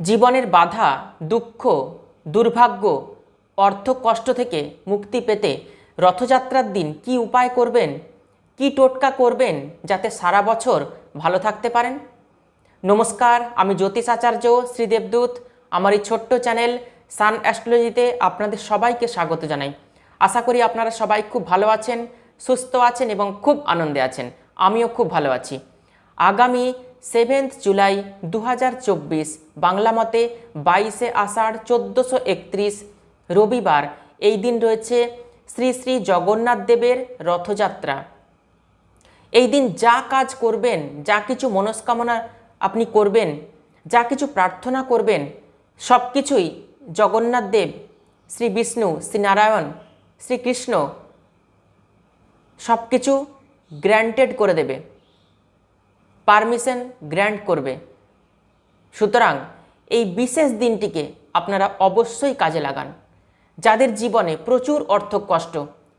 জীবনের বাধা, দুঃখ, দুর্ভাগ্য, অর্থ কষ্ট থেকে মুক্তি পেতে রথযাত্রার দিন কি উপায় করবেন? কি টোটকা করবেন যাতে সারা বছর ভালো থাকতে পারেন? নমস্কার, আমি জ্যোতিষ আচার্য শ্রীদেবদূত আমার এই ছোট্ট চ্যানেল সান অ্যাস্ট্রোলজিতে আপনাদের সবাইকে স্বাগত জানাই। আশা করি আপনারা সবাই খুব ভালো আছেন, সুস্থ আছেন এবং খুব আনন্দে আছেন। আমিও খুব ভালো আছি। আগামী সেভেন্থ জুলাই দু বাংলা মতে বাইশে আষাঢ় চোদ্দোশো একত্রিশ, রবিবার এই দিন রয়েছে শ্রী শ্রী জগন্নাথ দেবের রথযাত্রা। এই দিন যা কাজ করবেন, যা কিছু মনস্কামনা আপনি করবেন, যা কিছু প্রার্থনা করবেন সব কিছুই জগন্নাথ দেব, শ্রী বিষ্ণু, শ্রী নারায়ণ শ্রীকৃষ্ণ সব কিছু গ্র্যান্টেড করে দেবে। পারমিশন গ্র্যান্ট করবে। সুতরাং এই বিশেষ দিনটিকে আপনারা অবশ্যই কাজে লাগান। যাদের জীবনে প্রচুর অর্থ কষ্ট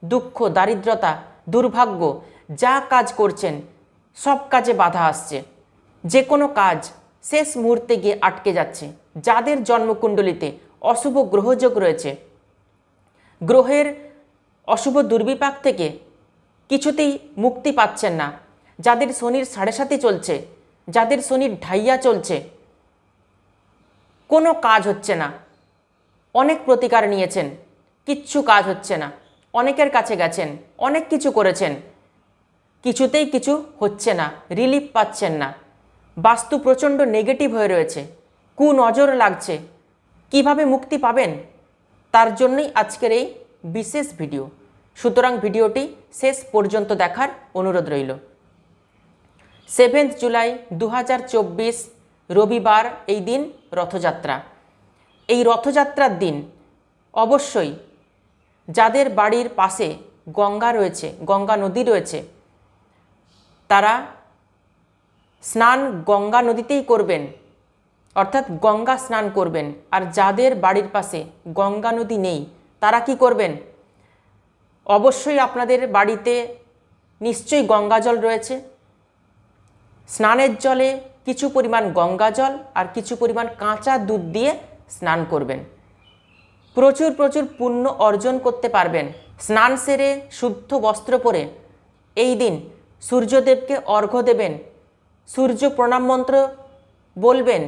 দুঃখ, দারিদ্রতা, দুর্ভাগ্য, যা কাজ করছেন, সব কাজে বাধা আসছে। যে কোনো কাজ শেষ মুহূর্তে গিয়ে আটকে যাচ্ছে। যাদের জন্মকুণ্ডলিতে অশুভ গ্রহযোগ রয়েছে, গ্রহের অশুভ দুর্বিপাক থেকে কিছুতেই মুক্তি পাচ্ছেন না। যাদের শনির সাড়ে সাথে চলছে, যাদের শনির ঢাইয়া চলছে, কোনো কাজ হচ্ছে না। অনেক প্রতিকার নিয়েছেন, কিচ্ছু কাজ হচ্ছে না। অনেকের কাছে গেছেন, অনেক কিছু করেছেন, কিছুতেই কিছু হচ্ছে না রিলিফ পাচ্ছেন না। বাস্তু প্রচণ্ড নেগেটিভ হয়ে রয়েছে, কু নজর লাগছে। কীভাবে মুক্তি পাবেন? তার জন্যই আজকের এই বিশেষ ভিডিও। সুতরাং ভিডিওটি শেষ পর্যন্ত দেখার অনুরোধ রইল। সেভেন্থ জুলাই দু হাজার চব্বিশ, রবিবার এই দিন রথযাত্রা। এই রথযাত্রার দিন অবশ্যই যাদের বাড়ির পাশে গঙ্গা রয়েছে, গঙ্গা নদী রয়েছে, তারা স্নান গঙ্গা নদীতেই করবেন, অর্থাৎ গঙ্গা স্নান করবেন। আর যাদের বাড়ির পাশে গঙ্গা নদী নেই, তারা কি করবেন? অবশ্যই আপনাদের বাড়িতে নিশ্চয়ই গঙ্গা জল রয়েছে স্নানের জলে কিছু পরিমাণ গঙ্গা জল আর কিছু পরিমাণ কাঁচা দুধ দিয়ে স্নান করবেন। প্রচুর প্রচুর পুণ্য অর্জন করতে পারবেন। স্নান সেরে শুদ্ধ বস্ত্র পরে এই দিন সূর্যদেবকে অর্ঘ্য দেবেন। সূর্য প্রণাম মন্ত্র বলবেন।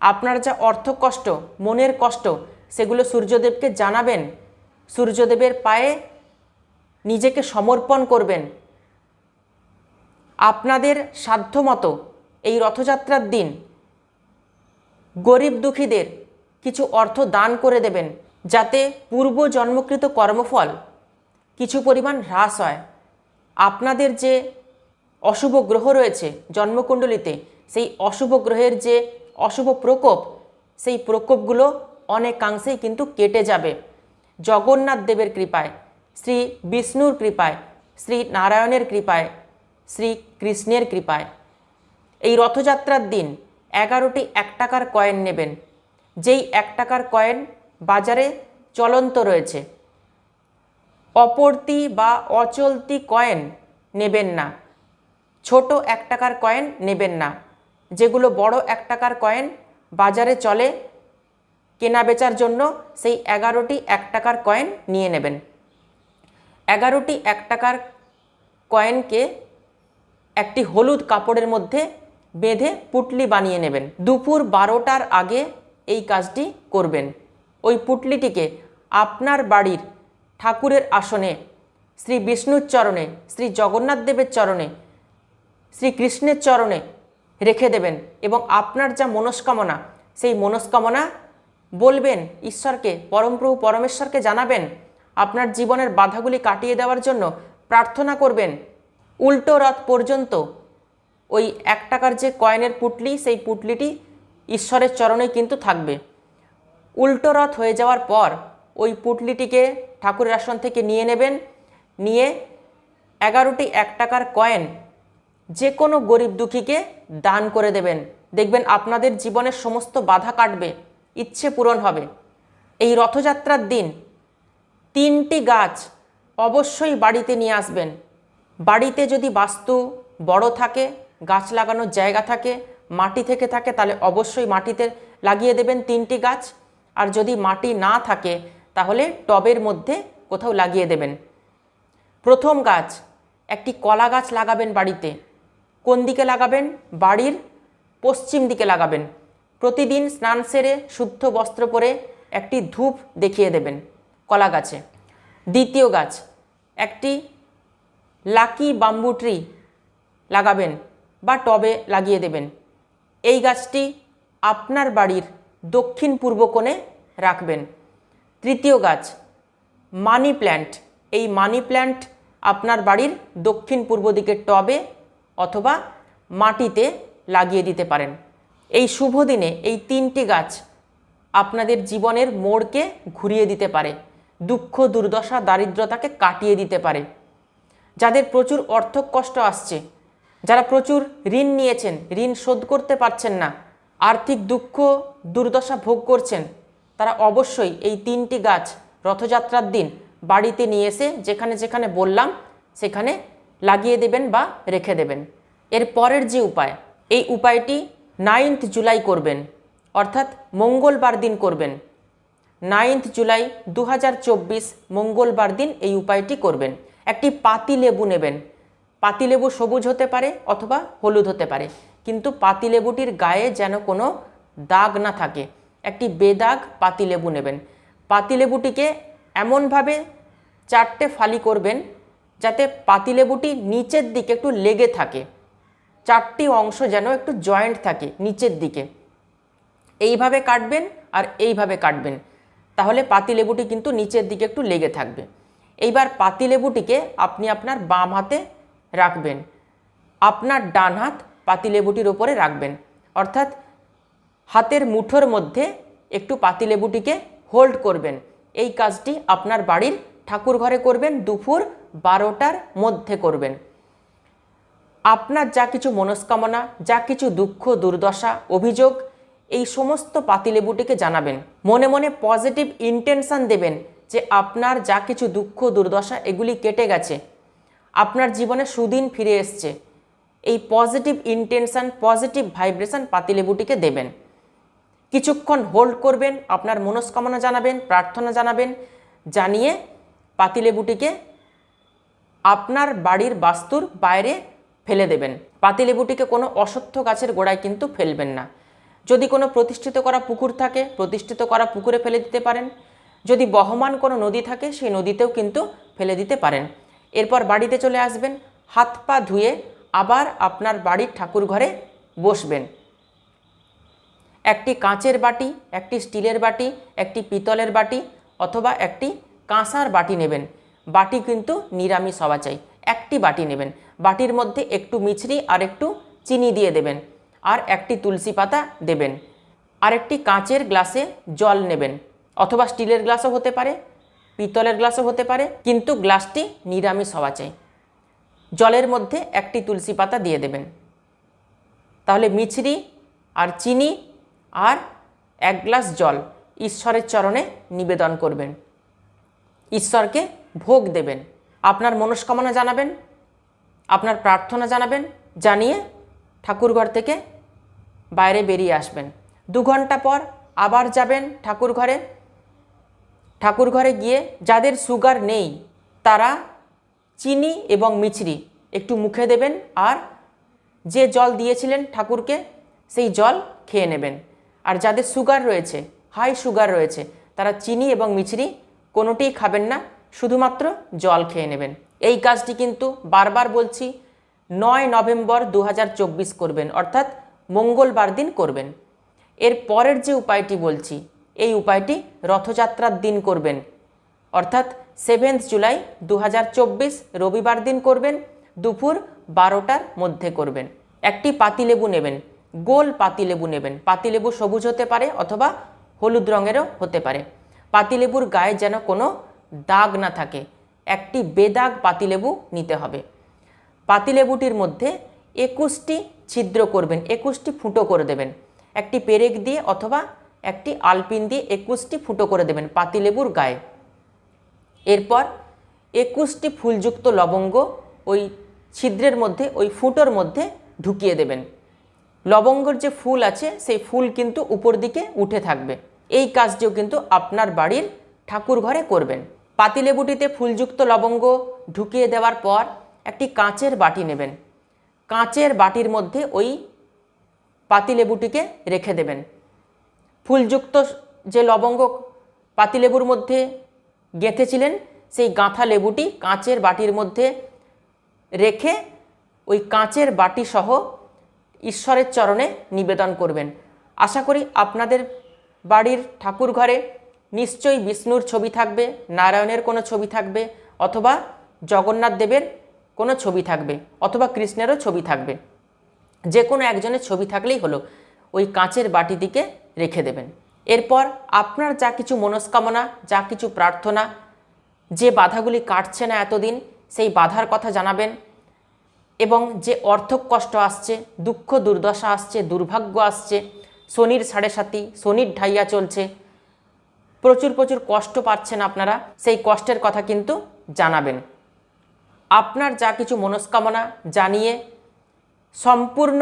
আপনার যা অর্থ কষ্ট, মনের কষ্ট, সেগুলো সূর্যদেবকে জানাবেন। সূর্যদেবের পায়ে নিজেকে সমর্পণ করবেন। আপনাদের সাধ্যমতো এই রথযাত্রার দিন গরিব দুঃখীদের কিছু অর্থ দান করে দেবেন, যাতে পূর্ব জন্মকৃত কর্মফল কিছু পরিমাণ হ্রাস হয়। আপনাদের যে অশুভ গ্রহ রয়েছে জন্মকুণ্ডলিতে, সেই অশুভ গ্রহের যে অশুভ প্রকোপ, সেই প্রকোপগুলো অনেকাংশেই কিন্তু কেটে যাবে। জগন্নাথ দেবের কৃপায়, শ্রী বিষ্ণুর কৃপায়, শ্রী নারায়ণের কৃপায় শ্রী কৃষ্ণের কৃপায়। এই রথযাত্রার দিন এগারোটি এক টাকার কয়েন নেবেন। যেই এক টাকার কয়েন বাজারে চলন্ত রয়েছে। অপরতি বা অচলতি কয়েন নেবেন না। ছোট এক টাকার কয়েন নেবেন না। যেগুলো বড় এক টাকার কয়েন বাজারে চলে কেনা বেচার জন্য সেই এগারোটি এক টাকার কয়েন নিয়ে নেবেন। এগারোটি এক টাকার কয়েনকে একটি হলুদ কাপড়ের মধ্যে বেঁধে পুটলি বানিয়ে নেবেন। দুপুর বারোটার আগে এই কাজটি করবেন। ওই পুটলিটিকে আপনার বাড়ির ঠাকুরের আসনে, শ্রী বিষ্ণুর চরণে, শ্রী জগন্নাথ দেবের চরণে শ্রীকৃষ্ণের চরণে রেখে দেবেন এবং আপনার যা মনস্কামনা, সেই মনস্কামনা বলবেন, ঈশ্বরকে, পরমপ্রভু পরমেশ্বরকে জানাবেন, আপনার জীবনের বাধাগুলি কাটিয়ে দেওয়ার জন্য প্রার্থনা করবেন উল্টো রথ পর্যন্ত ওই এক টাকার যে কয়েনের পুটলি, সেই পুটলিটি ঈশ্বরের চরণে কিন্তু থাকবে। উল্টো রথ হয়ে যাওয়ার পর ওই পুটলিটিকে ঠাকুরের আসন থেকে নিয়ে নেবেন, নিয়ে এগারোটি এক টাকার কয়েন যে কোনো গরিব দুঃখীকে দান করে দেবেন। দেখবেন আপনাদের জীবনের সমস্ত বাধা কাটবে, ইচ্ছে পূরণ হবে। এই রথযাত্রার দিন তিনটি গাছ অবশ্যই বাড়িতে নিয়ে আসবেন। বাড়িতে যদি বাস্তু বড় থাকে, গাছ লাগানোর জায়গা থাকে, মাটি থেকে থাকে, তাহলে অবশ্যই মাটিতে লাগিয়ে দেবেন তিনটি গাছ। আর যদি মাটি না থাকে, তাহলে টবের মধ্যে কোথাও লাগিয়ে দেবেন। প্রথম গাছ, একটি কলা গাছ লাগাবেন বাড়িতে। কোন দিকে লাগাবেন? বাড়ির পশ্চিম দিকে লাগাবেন। প্রতিদিন স্নান সেরে শুদ্ধ বস্ত্র পরে একটি ধূপ দেখিয়ে দেবেন কলা গাছে। দ্বিতীয় গাছ, একটি লাকি বাম্বু ট্রি লাগাবেন বা টবে লাগিয়ে দেবেন। এই গাছটি আপনার বাড়ির দক্ষিণ পূর্ব কোণে রাখবেন। তৃতীয় গাছ, মানি প্ল্যান্ট। এই মানি প্ল্যান্ট আপনার বাড়ির দক্ষিণ পূর্ব দিকের টবে অথবা মাটিতে লাগিয়ে দিতে পারেন। এই শুভ দিনে এই তিনটি গাছ আপনাদের জীবনের মোড়কে ঘুরিয়ে দিতে পারে, দুঃখ, দুর্দশা, দারিদ্রতাকে কাটিয়ে দিতে পারে। যাদের প্রচুর অর্থ কষ্ট আসছে, যারা প্রচুর ঋণ নিয়েছেন, ঋণ শোধ করতে পারছেন না, আর্থিক দুঃখ, দুর্দশা ভোগ করছেন, তারা অবশ্যই এই তিনটি গাছ রথযাত্রার দিন বাড়িতে নিয়ে এসে যেখানে যেখানে বললাম, সেখানে লাগিয়ে দেবেন বা রেখে দেবেন। এর পরের যে উপায়, এই উপায়টি নাইন্থ জুলাই করবেন, অর্থাৎ মঙ্গলবার দিন করবেন। নাইন্থ জুলাই দু হাজার চব্বিশ মঙ্গলবার দিন এই উপায়টি করবেন। একটি পাতি লেবু নেবেন। পাতিলেবু সবুজ হতে পারে অথবা হলুদ হতে পারে। কিন্তু পাতিলেবুটির গায়ে যেন কোনো দাগ না থাকে। একটি বেদাগ পাতিলেবু নেবেন। পাতিলেবুটিকে এমনভাবে চারটে ফালি করবেন যাতে পাতিলেবুটি নিচের দিকে একটু লেগে থাকে। চারটি অংশ যেন একটু জয়েন্ট থাকে নিচের দিকে। এইভাবে কাটবেন আর এইভাবে কাটবেন। তাহলে পাতিলেবুটি কিন্তু নিচের দিকে একটু লেগে থাকবে। এইবার পাতিলেবুটিকে আপনি আপনার বাম হাতে রাখবেন। আপনার ডান হাত পাতিলেবুটির ওপরে রাখবেন। অর্থাৎ হাতের মুঠোর মধ্যে একটু পাতিলেবুটিকে হোল্ড করবেন। এই কাজটি আপনার বাড়ির ঠাকুর ঘরে করবেন, দুপুর বারোটার মধ্যে করবেন। আপনার যা কিছু মনস্কামনা, যা কিছু দুঃখ, দুর্দশা, অভিযোগ এই সমস্ত পাতিলেবুটিকে জানাবেন। মনে মনে পজিটিভ ইন্টেনশন দেবেন যে আপনার যা কিছু দুঃখ, দুর্দশা এগুলি কেটে গেছে। আপনার জীবনে সুদিন ফিরে এসছে। এই পজিটিভ ইন্টেনশন পজিটিভ ভাইব্রেশন পাতিলেবুটিকে দেবেন। কিছুক্ষণ হোল্ড করবেন, আপনার মনস্কামনা জানাবেন, প্রার্থনা জানাবেন, জানিয়ে পাতিলেবুটিকে আপনার বাড়ির বাস্তুর বাইরে ফেলে দেবেন। পাতিলেবুটিকে কোনো অসত্য গাছের গোড়ায় কিন্তু ফেলবেন না। যদি কোনো প্রতিষ্ঠিত করা পুকুর থাকে, প্রতিষ্ঠিত করা পুকুরে ফেলে দিতে পারেন। যদি বহমান কোনো নদী থাকে, সেই নদীতেও কিন্তু ফেলে দিতে পারেন। এরপর বাড়িতে চলে আসবেন, হাত পা ধুয়ে আবার আপনার বাড়ির ঠাকুর ঘরে বসবেন। একটি কাঁচের বাটি, একটি স্টিলের বাটি, একটি পিতলের বাটি অথবা একটি কাঁসার বাটি নেবেন। বাটি কিন্তু নিরামিষ হওয়া চাই। একটি বাটি নেবেন। বাটির মধ্যে একটু মিছরি আর একটু চিনি দিয়ে দেবেন। আর একটি তুলসী পাতা দেবেন। আর একটি কাঁচের গ্লাসে জল নেবেন, অথবা স্টিলের গ্লাসও হতে পারে, পিতলের গ্লাসও হতে পারে, কিন্তু গ্লাসটি নিরামিষ হওয়া চাই। জলের মধ্যে একটি তুলসী পাতা দিয়ে দেবেন। তাহলে মিছরি আর চিনি আর এক গ্লাস জল ঈশ্বরের চরণে নিবেদন করবেন। ঈশ্বরকে ভোগ দেবেন। আপনার মনস্কামনা জানাবেন, আপনার প্রার্থনা জানাবেন, জানিয়ে ঠাকুরঘর থেকে বাইরে বেরিয়ে আসবেন। দু ঘণ্টা পর আবার যাবেন ঠাকুর ঘরে। ঠাকুর ঘরে গিয়ে যাদের সুগার নেই, তারা চিনি এবং মিছরি একটু মুখে দেবেন আর যে জল দিয়েছিলেন ঠাকুরকে, সেই জল খেয়ে নেবেন। আর যাদের সুগার রয়েছে, হাই সুগার রয়েছে, তারা চিনি এবং মিছরি কোনোটিই খাবেন না, শুধুমাত্র জল খেয়ে নেবেন। এই কাজটি কিন্তু বারবার বলছি, নয় নভেম্বর দু হাজার চব্বিশ করবেন। অর্থাৎ মঙ্গলবার দিন করবেন। এর পরের যে উপায়টি বলছি, এই উপায়টি রথযাত্রার দিন করবেন। অর্থাৎ সেভেন্থ জুলাই দু হাজার চব্বিশ রবিবার দিন করবেন, দুপুর বারোটার মধ্যে করবেন। একটি পাতিলেবু নেবেন, গোল পাতিলেবু নেবেন। পাতিলেবু সবুজ হতে পারে অথবা হলুদ রঙেরও হতে পারে। পাতিলেবুর গায়ে যেন কোনো দাগ না থাকে, একটি বেদাগ পাতিলেবু নিতে হবে। পাতিলেবুটির মধ্যে একুশটি ছিদ্র করবেন, একুশটি ফুটো করে দেবেন। একটি পেরেক দিয়ে অথবা একটি আলপিন দিয়ে একুশটি ফুটো করে দেবেন পাতিলেবুর গায়ে। এরপর একুশটি ফুলযুক্ত লবঙ্গ ওই ছিদ্রের মধ্যে, ওই ফুটোর মধ্যে ঢুকিয়ে দেবেন। লবঙ্গর যে ফুল আছে, সেই ফুল কিন্তু উপর দিকে উঠে থাকবে। এই কাজটিও কিন্তু আপনার বাড়ির ঠাকুর ঘরে করবেন। পাতিলেবুটিতে ফুলযুক্ত লবঙ্গ ঢুকিয়ে দেওয়ার পর একটি কাঁচের বাটি নেবেন। কাঁচের বাটির মধ্যে ওই পাতিলেবুটিকে রেখে দেবেন। ফুলযুক্ত যে লবঙ্গ পাতিলেবুর মধ্যে গেঁথেছিলেন, সেই গাঁথা লেবুটি কাঁচের বাটির মধ্যে রেখে ওই কাঁচের বাটি সহ ঈশ্বরের চরণে নিবেদন করবেন। আশা করি আপনাদের বাড়ির ঠাকুর ঘরে নিশ্চয়ই বিষ্ণুর ছবি থাকবে, নারায়ণের কোনো ছবি থাকবে, অথবা জগন্নাথ দেবের কোনো ছবি থাকবে অথবা কৃষ্ণেরও ছবি থাকবে। যে কোনো একজনের ছবি থাকলেই হলো, ওই কাঁচের বাটিটিকে রেখে দেবেন। এরপর আপনার যা কিছু মনস্কামনা, যা কিছু প্রার্থনা, যে বাধাগুলি কাটছে না এতদিন, সেই বাধার কথা জানাবেন এবং যে অর্থক কষ্ট আসছে, দুঃখ, দুর্দশা আসছে, দুর্ভাগ্য আসছে, শনির সাড়ে সাতি, শনির ঢাইয়া চলছে, প্রচুর প্রচুর কষ্ট পাচ্ছেন আপনারা, সেই কষ্টের কথা কিন্তু জানাবেন। আপনার যা কিছু মনস্কামনা জানিয়ে সম্পূর্ণ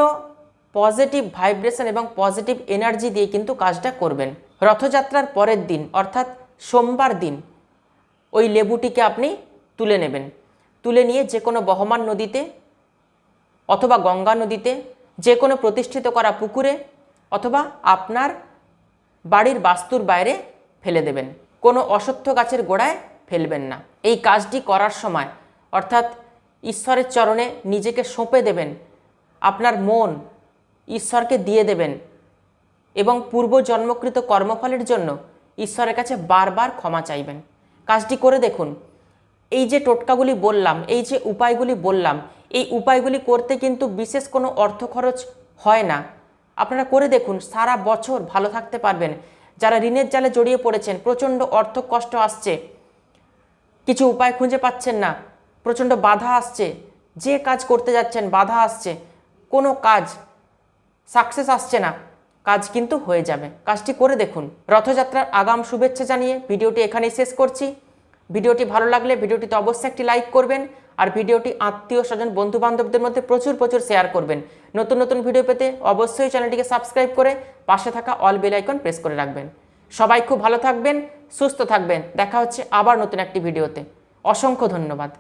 পজিটিভ ভাইব্রেশন এবং পজিটিভ এনার্জি দিয়ে কিন্তু কাজটা করবেন। রথযাত্রার পরের দিন, অর্থাৎ সোমবার দিন, ওই লেবুটিকে আপনি তুলে নেবেন। তুলে নিয়ে যে কোনো বহমান নদীতে অথবা গঙ্গা নদীতে, যে কোনো প্রতিষ্ঠিত করা পুকুরে অথবা আপনার বাড়ির বাস্তুর বাইরে ফেলে দেবেন। কোনো অসত্য গাছের গোড়ায় ফেলবেন না। এই কাজটি করার সময় অর্থাৎ ঈশ্বরের চরণে নিজেকে সঁপে দেবেন, আপনার মন ঈশ্বরকে দিয়ে দেবেন এবং পূর্ব জন্মকৃত কর্মফলের জন্য ঈশ্বরের কাছে বারবার ক্ষমা চাইবেন। কাজটি করে দেখুন, এই যে টোটকাগুলি বললাম, এই যে উপায়গুলি বললাম, এই উপায়গুলি করতে কিন্তু বিশেষ কোনো অর্থ খরচ হয় না। আপনারা করে দেখুন, সারা বছর ভালো থাকতে পারবেন। যারা ঋণের জালে জড়িয়ে পড়েছেন, প্রচণ্ড অর্থ কষ্ট আসছে, কিছু উপায় খুঁজে পাচ্ছেন না। প্রচণ্ড বাধা আসছে। যে কাজ করতে যাচ্ছেন, বাধা আসছে। কোনো কাজ সাকসেস আসছে না। কাজ কিন্তু হয়ে যাবে। কাজটি করে দেখুন। রথযাত্রার আগাম শুভেচ্ছা জানিয়ে ভিডিওটি এখানেই শেষ করছি। ভিডিওটি ভালো লাগলে ভিডিওটিতে অবশ্যই একটি লাইক করবেন আর ভিডিওটি আত্মীয় স্বজন বন্ধু বান্ধবদের মধ্যে প্রচুর প্রচুর শেয়ার করবেন। নতুন নতুন ভিডিও পেতে অবশ্যই চ্যানেলটিকে সাবস্ক্রাইব করে পাশে থাকা অল বেল আইকন প্রেস করে রাখবেন। সবাই খুব ভালো থাকবেন, সুস্থ থাকবেন। দেখা হচ্ছে আবার নতুন একটি ভিডিওতে অসংখ্য ধন্যবাদ।